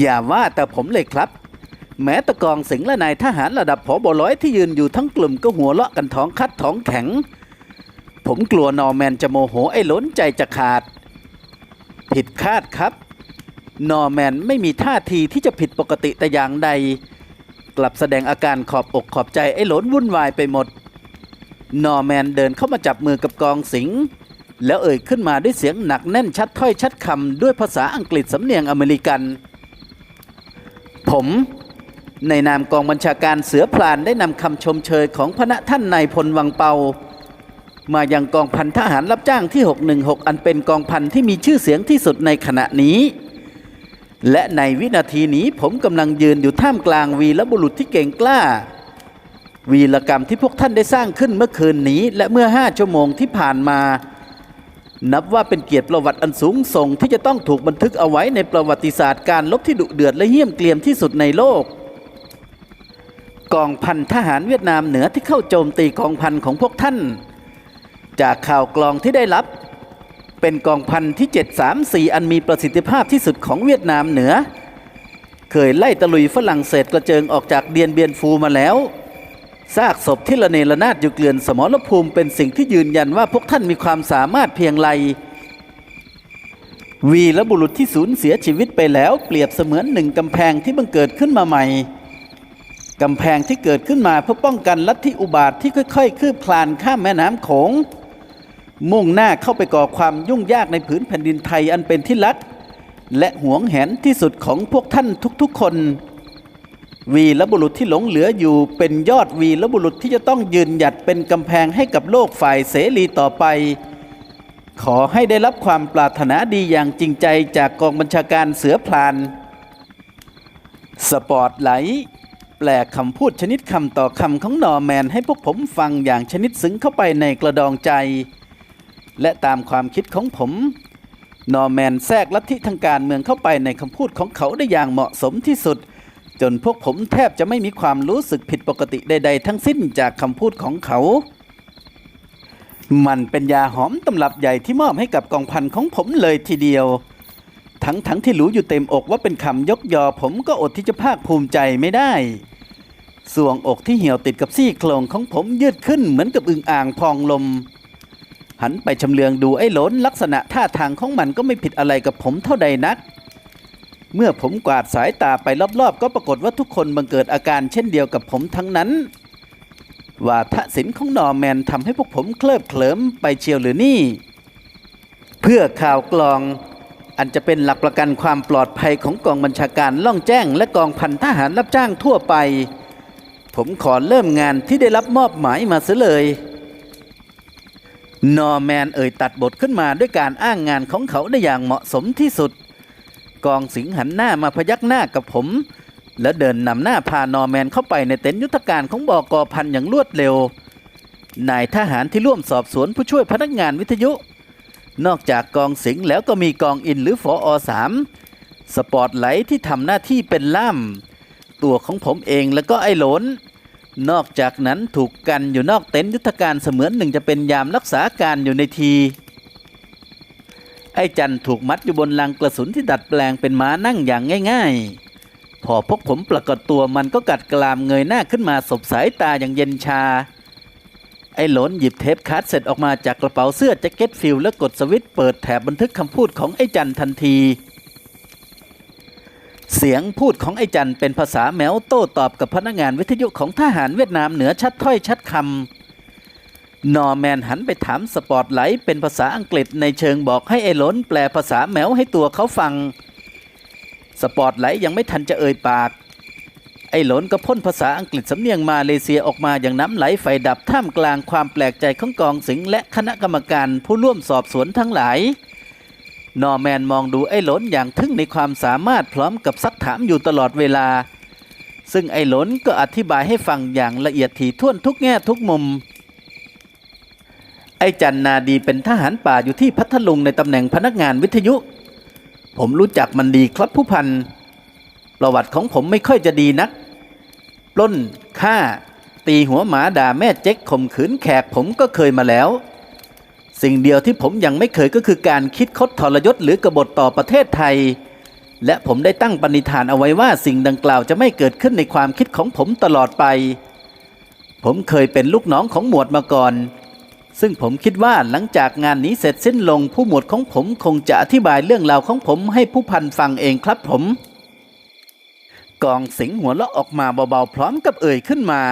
อย่าว่าแต่ผมเลยครับ แม้ตะกองสิงและนายทหารระดับผอบร้อยที่ยืนอยู่ทั้งกลุ่มก็หัวเราะกันท้องคัดท้องแข็ง ผมกลัวนอร์แมนจะโมโหไอ้ล้นใจจะขาด ผิดคาดครับ นอร์แมนไม่มีท่าทีที่จะผิดปกติแต่อย่างใด กลับแสดงอาการขอบอกขอบใจไอ้หลนวุ่นวายไปหมด นอร์แมนเดินเข้ามาจับมือกับกองสิงแล้วเอ่ยขึ้นมาด้วยเสียงหนักแน่นชัดถ้อยชัดคำด้วยภาษาอังกฤษสำเนียงอเมริกัน ผมในนามกองบัญชาการเสือพลานได้นำคำชมเชยของพระท่านนายพลวังเปา มายังกองพันทหารรับจ้างที่ 616 อันเป็นกองพันที่มีชื่อเสียงที่สุดในขณะนี้ และในวินาทีนี้ผมกำลังยืนอยู่ท่ามกลางวีรบุรุษที่เก่งกล้า วีรกรรมที่พวกท่านได้สร้างขึ้นเมื่อคืนนี้ และเมื่อห้าชั่วโมงที่ผ่านมา นับว่าเป็นเกียรติประวัติอันสูงส่งที่จะต้องถูกบันทึกเอาไว้ในประวัติศาสตร์การลบที่ดุเดือดและเหี้ยมเกรียมที่สุดในโลก กองพันทหารเวียดนามเหนือที่เข้าโจมตีกองพันของพวกท่าน จากข่าวกลองที่ได้รับ เป็นกองพันที่ 734 อันมีประสิทธิภาพที่สุดของเวียดนามเหนือ เคยไล่ตะลุยฝรั่งเศสกระเจิงออกจากเดียนเบียนฟูมาแล้ว ซากศพที่ระเนระนาดอยู่เกลื่อนสมรภูมิเป็นสิ่งที่ยืนยันว่าพวกท่านมีความสามารถเพียงไรวีและบุรุษที่สูญเสียชีวิตไปแล้วเปรียบเสมือนหนึ่งกำแพงที่บังเกิดขึ้นมาใหม่กำแพงที่เกิดขึ้นมาเพื่อป้องกันลัทธิอุบาทที่ค่อยๆ คืบคลานข้ามแม่น้ำโขง มุ่งหน้าเข้าไปก่อความยุ่งยากในผืนแผ่นดินไทยอันเป็นที่รัก และหวงแหนที่สุดของพวกท่านทุกๆคน วีรบุรุษที่หลงเหลืออยู่ เป็นยอดวีรบุรุษที่จะต้องยืนหยัดเป็นกำแพงให้กับโลกฝ่ายเสรีต่อไป ขอให้ได้รับความปรารถนาดีอย่างจริงใจจากกองบัญชาการเสือพลาน สปอร์ตไลท์แปลคำพูดชนิดคำต่อคำของนอร์แมนให้พวกผมฟังอย่างชนิดซึ้งเข้าไปในกระดองใจ และตามความคิดของผม นอร์แมนแทรกลัทธิทางการเมืองเข้าไปในคำพูดของเขาได้อย่างเหมาะสมที่สุด จนพวกผมแทบจะไม่มีความรู้สึกผิดปกติใด ๆ ทั้งสิ้นจากคำพูดของเขา มันเป็นยาหอมตำรับใหญ่ที่มอบให้กับกองพันของผมเลยทีเดียว ทั้งทั้งที่รู้อยู่เต็มอกว่าเป็นคำยกยอผมก็อดที่จะภาคภูมิใจไม่ได้สวงอกที่เหี่ยวติดกับซี่โครงของผมยืดขึ้นเหมือนกับอึ่งอ่างพองลม หันไปชำเลืองดูไอ้หลนลักษณะท่าทางของมันก็ไม่ผิดอะไรกับผมเท่าใดนัก เมื่อผมกวาดสายตาไปรอบๆ ก็ปรากฏว่าทุกคนบังเกิดอาการเช่นเดียวกับผมทั้งนั้นว่าทศิลป์ของนอร์แมนทำให้พวกผมเคลิบเคลิ้มไปเชียวหรือนี่ เพื่อข่าวกลองอันจะเป็นหลักประกันความปลอดภัยของกองบัญชาการล่องแจ้ง และกองพันทหารรับจ้างทั่วไป ผมขอเริ่มงานที่ได้รับมอบหมายมาเสียเลย นอร์แมนเอ่ยตัดบทขึ้นมาด้วยการอ้างงานของเขาได้อย่างเหมาะสมที่สุด กองสิงหันหน้ามาพยักหน้ากับผม แล้วเดินนำหน้าพานอร์แมนเข้าไปในเต็นท์ยุทธการของบกอพันอย่างรวดเร็ว นายทหารที่ร่วมสอบสวนผู้ช่วยพนักงานวิทยุ นอกจากกองสิงห์แล้วก็มีกองอินหรือฝออสามสปอตไลท์ที่ทำหน้าที่เป็นล่าม ตัวของผมเองแล้วก็ไอ้หลนนอกจากนั้นถูกกันอยู่นอกเต็นท์ยุทธการเสมือนหนึ่งจะเป็นยามรักษาการอยู่ในที ไอ้จันถูกมัดอยู่บนลังกระสุนที่ดัดแปลงเป็นม้านั่งอย่างง่าย ๆ พอพวกผมปรากฏตัวมันก็กัดกรามเงยหน้าขึ้นมาสบสายตาอย่างเย็นชา ไอ้หลนหยิบเทปคัสเสร็จออกมาจากกระเป๋าเสื้อแจ็คเก็ตฟิลแล้วกดสวิตช์เปิดแถบบันทึกคำพูดของไอ้จันทันที เสียงพูดของไอ้จันเป็นภาษาแมวโต้ตอบกับพนักงานวิทยุของทหารเวียดนามเหนือชัดถ้อยชัดคำ นอร์แมนหันไปถามสปอตไลท์เป็นภาษาอังกฤษในเชิงบอกให้ไอ้หลนแปลภาษาแมวให้ตัวเขาฟัง สปอตไลท์ยังไม่ทันจะเอ่ยปาก ไอ้หลนก็พ่นภาษาอังกฤษสำเนียงมาเลเซียออกมาอย่างน้ำไหลไฟดับท่ามกลางความแปลกใจของกองสิงและคณะกรรมการผู้ร่วมสอบสวนทั้งหลาย นอร์แมนมองดูไอ้หลนอย่างทึ่งในความสามารถพร้อมกับซักถามอยู่ตลอดเวลา ซึ่งไอ้หลนก็อธิบายให้ฟังอย่างละเอียดถี่ถ้วนทุกแง่ทุกมุม ไอ้จันนาดีเป็นทหารป่าอยู่ที่พัทลุงในตำแหน่งพนักงานวิทยุ ผมรู้จักมันดีครับผู้พัน ประวัติของผมไม่ค่อยจะดีนัก ปล้นฆ่า ตีหัวหมาด่าแม่เจ๊กข่มขืนแขกผมก็เคยมาแล้ว สิ่งเดียวที่ผมยังไม่เคยก็คือการคิดคดทรยศหรือกบฏต่อประเทศไทย และผมได้ตั้งปณิธานเอาไว้ว่าสิ่งดังกล่าวจะไม่เกิดขึ้นในความคิดของผมตลอดไป ผมเคยเป็นลูกน้องของหมวดมาก่อน ซึ่งผมคิดว่าหลังจากงานนี้เสร็จสิ้นลงผู้หมวดของผมคงจะอธิบายเรื่องราวของผมให้ผู้พันฟังเองครับผม กองสิงหัวเราะออกมาเบาๆพร้อมกับเอ่ยขึ้นมา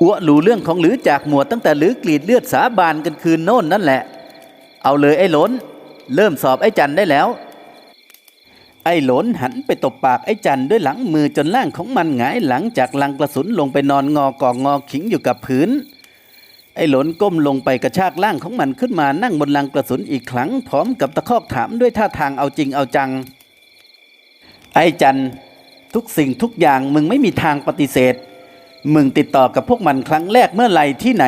อ้วรู้เรื่องของหรือจากหมวดตั้งแต่หรือกรีดเลือดสาบานกันคืนโน่นนั่นแหละ เอาเลยไอ้หลนเริ่มสอบไอ้จันได้แล้ว ไอ้หลนหันไปตบปากไอ้จันด้วยหลังมือจนล่างของมันหงายหลังจากลังกระสุนลงไปนอนงอกองงอขิงอยู่กับพื้น ไอ้หลนก้มลงไปกระชากล่างของมันขึ้นมานั่งบนลังกระสุนอีกครั้ง พร้อมกับตะคอกถามด้วยท่าทางเอาจริงเอาจัง ไอ้จันทุกสิ่งทุกอย่างมึงไม่มีทางปฏิเสธ มึงติดต่อกับพวกมันครั้งแรกเมื่อไหร่ที่ไหน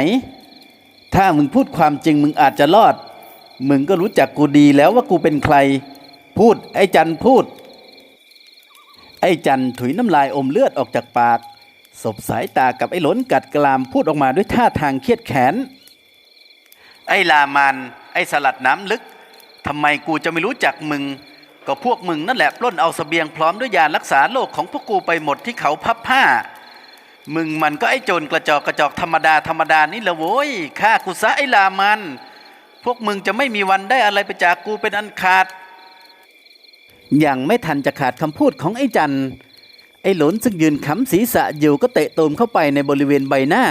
ถ้ามึงพูดความจริงมึงอาจจะรอด มึงก็รู้จักกูดีแล้วว่ากูเป็นใคร พูดไอ้จันพูด ไอ้จันถุยน้ำลายอมเลือดออกจากปาก สบสายตากับไอ้หลนกัดกรามพูดออกมาด้วยท่าทางเครียดแค้นไอ้ลามันไอ้สลัดน้ำลึกทำไมกูจะไม่รู้จักมึง ก็พวกมึงนั่นแหละปล้นเอาเสบียงพร้อมด้วยยารักษาโรคของพวกกูไปหมดที่เขาพับผ้า มึงมันก็ไอ้โจรกระจอกกระจอกธรรมดาธรรมดานี่แหละโว้ยฆ่ากูซะไอ้ลามัน พวกมึงจะไม่มีวันได้อะไรไปจากกูเป็นอันขาด ยังไม่ทันจะขาดคำพูดของไอ้จัน ไอ้หลนซึ่งยืนขำศีรษะอยู่ก็เตะตูมเข้าไปในบริเวณใบหน้า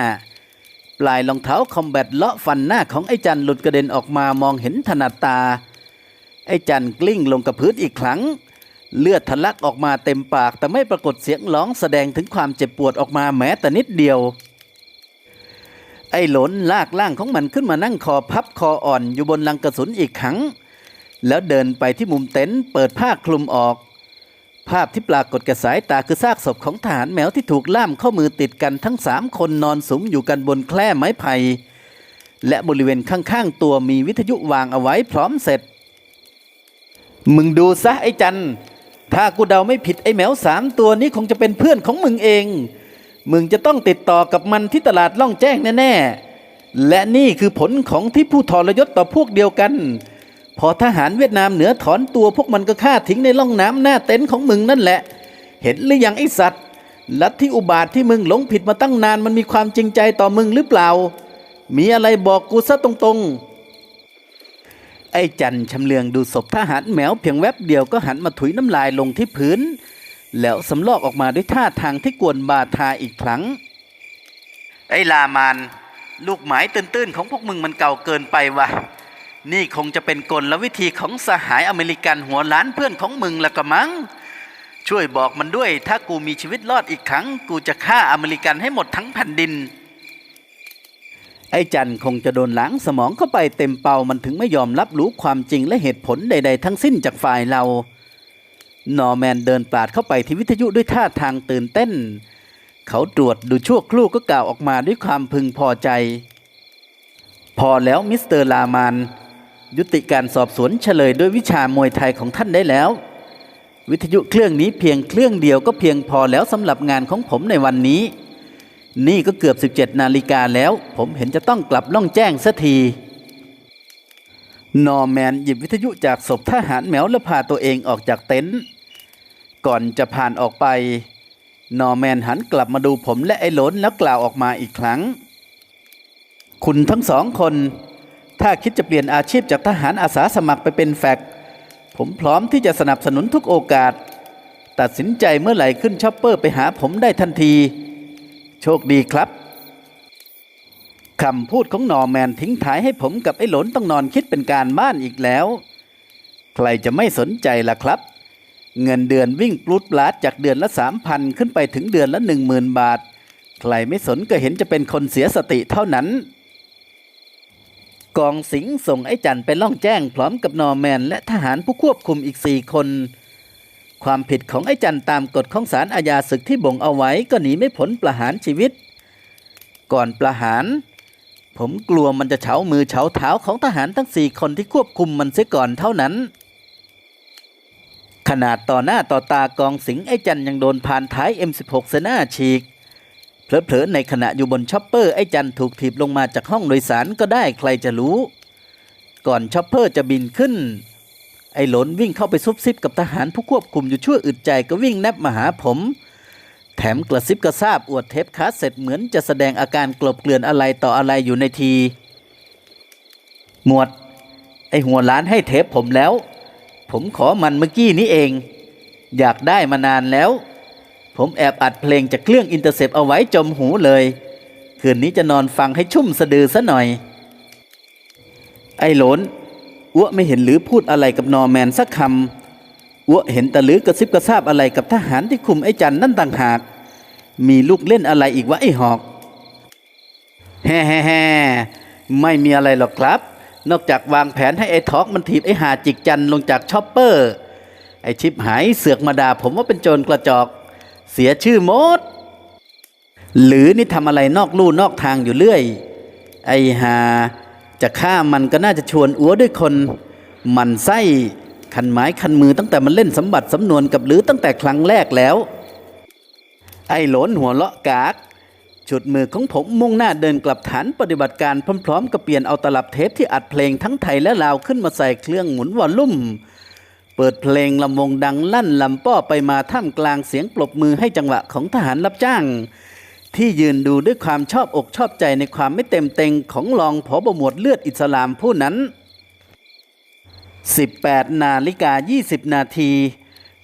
ปลายรองเท้าคอมแบทเลาะฟันหน้าของไอ้จันหลุดกระเด็นออกมามองเห็นถนัดตา ไอ้จันกลิ้งลงกับพื้นอีกครั้ง เลือดทะลักออกมาเต็มปากแต่ไม่ปรากฏเสียงร้องแสดงถึงความเจ็บปวดออกมาแม้แต่นิดเดียว ไอ้หลนลากล่างของมันขึ้นมานั่งคอพับคออ่อนอยู่บนลังกระสุนอีกครั้ง แล้วเดินไปที่มุมเต็นท์เปิดผ้าคลุมออก ภาพที่ปรากฏกับสายตาคือซากศพของทหารแมวที่ถูกล่ามข้อมือติดกันทั้งสามคนนอนสุมอยู่กันบนแคร่ไม้ไผ่และบริเวณข้างๆ ตัวมีวิทยุวางเอาไว้พร้อมเสร็จ มึงดูซะไอ้จันถ้ากูเดาไม่ผิดไอ้แมวสามตัวนี้คงจะเป็นเพื่อนของมึงเอง มึงจะต้องติดต่อกับมันที่ตลาดล่องแจ้งแน่ๆและนี่คือผลของที่ผู้ทรยศต่อพวกเดียวกัน พอทหารเวียดนามเหนือถอนตัวพวกมันก็ฆ่าทิ้งในล่องน้ำหน้าเต็นท์ของมึงนั่นแหละ เห็นหรือยังไอสัตว์ลัทธิอุบาทที่มึงหลงผิดมาตั้งนานมันมีความจริงใจต่อมึงหรือเปล่า มีอะไรบอกกูซะตรงๆ ไอ้จันชำเลืองดูศพทหารแมวเพียงแวบเดียวก็หันมาถุยน้ำลายลงที่พื้น แล้วสำลอกออกมาด้วยท่าทางที่กวนบาทาอีกครั้ง ไอ้ลามานลูกหมายตื้นๆของพวกมึงมันเก่าเกินไปว่ะ นี่คงจะเป็นกลวิธีของสหายอเมริกันหัวล้านเพื่อนของมึงละกะมัง้งช่วยบอกมันด้วย ถ้ากูมีชีวิตรอดอีกครั้ง กูจะฆ่าอเมริกันให้หมดทั้งแผ่นดิน ไอ้จันคงจะโดนล้างสมองเข้าไปเต็มเป่ามันถึงไม่ยอมรับรู้ความจริงและเหตุผลใด ๆ ทั้งสิ้นจากฝ่ายเรา นอร์แมนเดินปราดเข้าไปที่วิทยุด้วยท่าทางตื่นเต้น เขาตรวจดูชั่วครู่ก็กล่าวออกมาด้วยความพึงพอใจ พอแล้วมิสเตอร์ลามาน ยุติการสอบสวนเฉลยด้วยวิชามวยไทยของท่านได้แล้ว วิทยุเครื่องนี้เพียงเครื่องเดียวก็เพียงพอแล้วสำหรับงานของผมในวันนี้ นี่ก็เกือบ 17 นาฬิกาแล้ว ผมเห็นจะต้องกลับล่องแจ้งสักทีนอร์แมนหยิบวิทยุจากศพทหารแมวและพาตัวเองออกจากเต็นท์ก่อนจะผ่านออกไป นอร์แมนหันกลับมาดูผมและไอ้หลนแล้วกล่าวออกมาอีกครั้ง คุณทั้งสองคน ถ้าคิดจะเปลี่ยนอาชีพจากทหารอาสาสมัครไปเป็นแฟก ผมพร้อมที่จะสนับสนุนทุกโอกาส ตัดสินใจเมื่อไหร่ขึ้นช็อปเปอร์ไปหาผมได้ทันที โชคดีครับคำพูดของนอร์แมนทิ้งท้ายให้ผมกับไอ้หลนต้องนอนคิดเป็นการบ้านอีกแล้ว ใครจะไม่สนใจล่ะครับ เงินเดือนวิ่งปลุดปลาดจากเดือนละสามพันขึ้นไปถึงเดือนละหนึ่งหมื่นบาท ใครไม่สนก็เห็นจะเป็นคนเสียสติเท่านั้น กองสิงห์ส่งไอ้จันไปล่องแจ้งพร้อมกับนอร์แมน และทหารผู้ควบคุมอีกสี่คน ความผิดของไอ้จันตามกฎของศาลอาญาศึกที่บ่งเอาไว้ก็หนีไม่พ้นประหารชีวิต ก่อนประหาร ผมกลัวมันจะเฉามือเฉาเท้าของทหารทั้งสี่คนที่ควบคุมมันเสียก่อนเท่านั้น ขนาดต่อหน้าต่อตากองสิงห์ไอ้จันยังโดนผ่านท้าย M16 เสหน้าฉีก เผลอๆในขณะอยู่บนช็อปเปอร์ไอ้จันถูกถีบลงมาจากห้องโดยสารก็ได้ใครจะรู้ ก่อนช็อปเปอร์จะบินขึ้น ไอ้หลนวิ่งเข้าไปซุบซิบกับทหารผู้ควบคุมอยู่ชั่วอึดใจก็วิ่งแนบมาหาผม แถมกระซิบกระซาบอวดเทปคาสเซ็ตเหมือนจะแสดงอาการกลบเกลื่อนอะไรต่ออะไรอยู่ในที หมวด ไอหัวล้านให้เทปผมแล้ว ผมขอมันเมื่อกี้นี้เอง อยากได้มานานแล้ว ผมแอบอัดเพลงจากเครื่องอินเตอร์เซปเอาไว้จมหูเลย คืนนี้จะนอนฟังให้ชุ่มสะดือซะหน่อย ไอ้หลนอ้วไม่เห็นหรือพูดอะไรกับนอร์แมนสักคำอ้วเห็นแต่หรือกระซิบกระซาบอะไรกับทหารที่คุมไอ้จันนั่นต่างหาก มีลูกเล่นอะไรอีกวะไอ้หอกแฮ่แฮ่แฮ่ไม่มีอะไรหรอกครับ นอกจากวางแผนให้ไอ้ท็อกมันถีบไอ้หาจิกจันลงจากชอปเปอร์ ไอ้ชิปหายเสือกมาดาผมว่าเป็นโจรกระจอก เสียชื่อหมด หรือนี่ทำอะไรนอกลู่นอกทางอยู่เรื่อย ไอ้หาจะฆ่ามันก็น่าจะชวนอัวด้วยคนมันไส้คันไม้คันมือตั้งแต่มันเล่นสมบัติสำนวนกับหรือตั้งแต่ครั้งแรกแล้ว ไอ้หลนหัวเลาะกากจุดมือของผมมุ่งหน้าเดินกลับฐานปฏิบัติการพร้อมๆกับเปลี่ยนเอาตลับเทปที่อัดเพลงทั้งไทยและลาวขึ้นมาใส่เครื่องหมุนวอลลุ่ม เปิดเพลงลำวงดังลั่นลำป้อไปมาท่ามกลางเสียงปรบมือให้จังหวะของทหารรับจ้าง ที่ยืนดูด้วยความชอบอกชอบใจในความไม่เต็มเต็งของรองผอบหมวดเลือดอิสลามผู้นั้น 18 นาฬิกา 20 นาที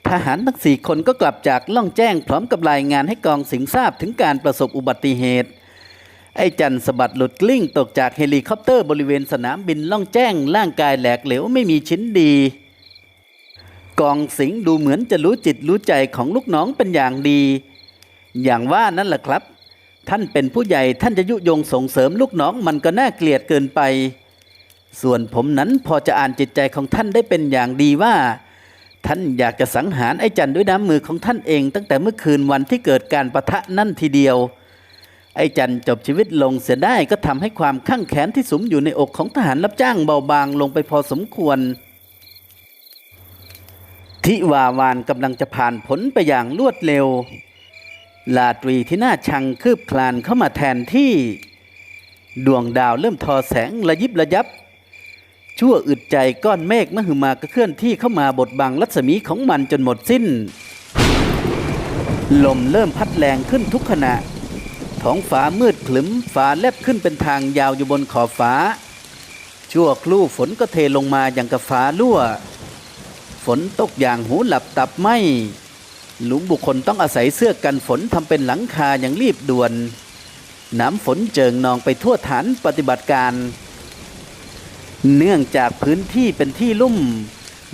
ทหารทั้งสี่คนก็กลับจากล่องแจ้งพร้อมกับรายงานให้กองสิงทราบถึงการประสบอุบัติเหตุ ไอ้จันสะบัดหลุดกลิ้งตกจากเฮลิคอปเตอร์บริเวณสนามบินล่องแจ้งร่างกายแหลกเหลวไม่มีชิ้นดี กองสิงห์ดูเหมือนจะรู้จิตรู้ใจของลูกน้องเป็นอย่างดี อย่างว่านั่นแหละครับ ท่านเป็นผู้ใหญ่ท่านจะยุยงส่งเสริมลูกน้องมันก็น่าเกลียดเกินไป ส่วนผมนั้นพอจะอ่านจิตใจของท่านได้เป็นอย่างดีว่า ท่านอยากจะสังหารไอ้จันด้วยน้ำมือของท่านเองตั้งแต่เมื่อคืนวันที่เกิดการประทะนั่นทีเดียว ไอ้จันจบชีวิตลงเสียได้ก็ทำให้ความข้างแค้นที่สมอยู่ในอกของทหารรับจ้างเบาบางลงไปพอสมควร ทิวาวานกำลังจะผ่านผลไปอย่างรวดเร็ว ลาตรีที่น่าชังคืบคลานเข้ามาแทนที่ ดวงดาวเริ่มทอแสงระยิบระยับ ชั่วอึดใจก้อนเมฆมหึมาก็เคลื่อนที่เข้ามาบดบังรัศมีของมันจนหมดสิ้น ลมเริ่มพัดแรงขึ้นทุกขณะ ท้องฟ้ามืดคลึ้มฟ้าแลบขึ้นเป็นทางยาวอยู่บนขอบฟ้า ชั่วครู่ฝนก็เทลงมาอย่างกับฟ้ารั่ว ฝนตกอย่างหูหลับตับไหมหลุมบุคคลต้องอาศัยเสื้อกันฝนทำเป็นหลังคาอย่างรีบด่วน น้ำฝนเจิงนองไปทั่วฐานปฏิบัติการ เนื่องจากพื้นที่เป็นที่ลุ่ม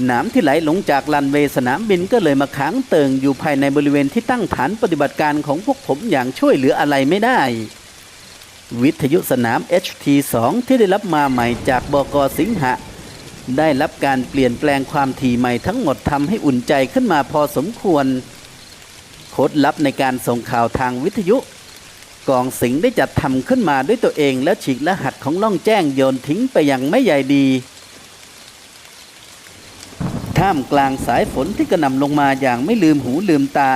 น้ำที่ไหลหลงจากลันเวสนามบินก็เลยมาค้างเติงอยู่ภายในบริเวณที่ตั้งฐานปฏิบัติการของพวกผมอย่างช่วยเหลืออะไรไม่ได้ วิทยุสนาม HT2 ที่ได้รับมาใหม่จากบกสิงหะ ได้รับการเปลี่ยนแปลงความถี่ใหม่ทั้งหมดทำให้อุ่นใจขึ้นมาพอสมควร โคดลับในการส่งข่าวทางวิทยุ กองสิงได้จัดทำขึ้นมาด้วยตัวเองแล้วฉีกรหัสของล่องแจ้งโยนทิ้งไปอย่างไม่ใหญ่ดี ท่ามกลางสายฝนที่กระหน่ำลงมาอย่างไม่ลืมหูลืมตา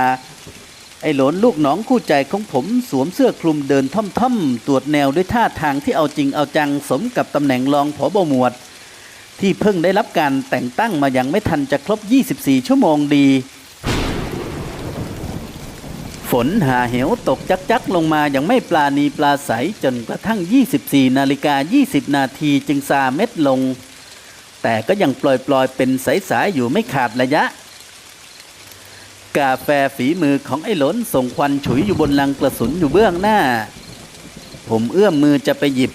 ไอ้หลนลูกน้องคู่ใจของผมสวมเสื้อคลุมเดินท่อมๆตรวจแนวด้วยท่าทางที่เอาจริงเอาจังสมกับตำแหน่งรองผอบหมวด ที่เพิ่งได้รับการแต่งตั้งมายังไม่ทันจะครบ 24 ชั่วโมงดี ฝนหาเหวตกจักจักๆลงมาอย่างไม่ปลาณีปลาใสจนกระทั่ง 24 นาฬิกา 20 นาทีจึงซาเม็ดลง แต่ก็ยังปล่อยๆ เป็นสายๆ อยู่ไม่ขาดระยะ กาแฟฝีมือของไอ้หลนส่งควันฉุยอยู่บนลังกระสุนอยู่เบื้องหน้า ผมเอื้อมมือจะไปหยิบ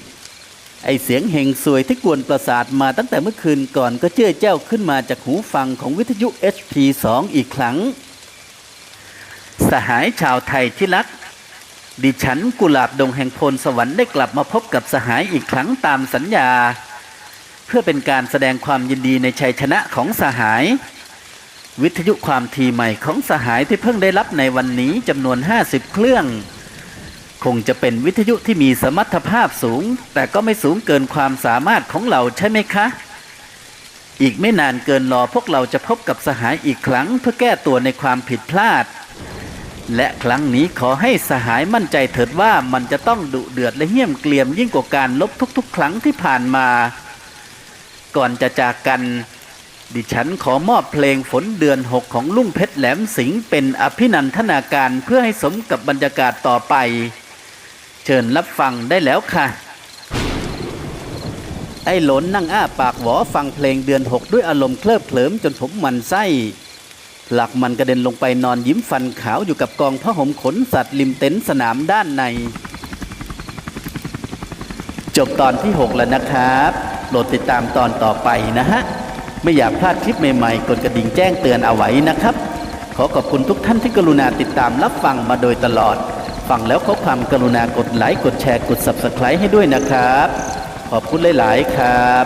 ไอเสียงเฮงสวยที่กวนประสาทมาตั้งแต่เมื่อคืนก่อนก็เจ้ยเจ้าขึ้นมาจากหูฟังของวิทยุ HP2 อีกครั้ง สหายชาวไทยที่รัก ดิฉันกุหลาบดงแห่งพลสวรรค์ได้กลับมาพบกับสหายอีกครั้งตามสัญญา เพื่อเป็นการแสดงความยินดีในชัยชนะของสหาย วิทยุความทีใหม่ของสหายที่เพิ่งได้รับในวันนี้จำนวน 50 เครื่อง คงจะเป็นวิทยุที่มีสมรรถภาพสูง แต่ก็ไม่สูงเกินความสามารถของเราใช่ไหมคะ อีกไม่นานเกินรอพวกเราจะพบกับสหายอีกครั้งเพื่อแก้ตัวในความผิดพลาด และครั้งนี้ขอให้สหายมั่นใจเถิดว่ามันจะต้องดุเดือดและเหี้ยมเกลียมยิ่งกว่าการลบทุกๆ ครั้งที่ผ่านมา ก่อนจะจากกัน ดิฉันขอมอบเพลงฝนเดือนหกของลุงเพชรแหลมสิงเป็นอภินันทนาการเพื่อให้สมกับบรรยากาศต่อไป เชิญรับฟังได้แล้วค่ะ ไอ้หลนนั่งอ้าปากหวอฟังเพลงเดือนหกด้วยอารมณ์เคลิบเคลิ้มจนผมมันไส้หลักมันกระเด็นลงไปนอนยิ้มฟันขาวอยู่กับกองผ้าห่มขนสัตว์ริมเต็นท์สนามด้านใน จบตอนที่ 6 แล้วนะครับโปรดติดตามตอนต่อไปนะฮะ ไม่อยากพลาดคลิปใหม่ๆ กดกระดิ่งแจ้งเตือนเอาไว้นะครับ ขอขอบคุณทุกท่านที่กรุณาติดตามรับฟังมาโดยตลอด ฟังแล้วขอความกรุณากดไลค์กดแชร์กด Subscribe ให้ด้วยนะครับ ขอบคุณหลาย ๆ ครับ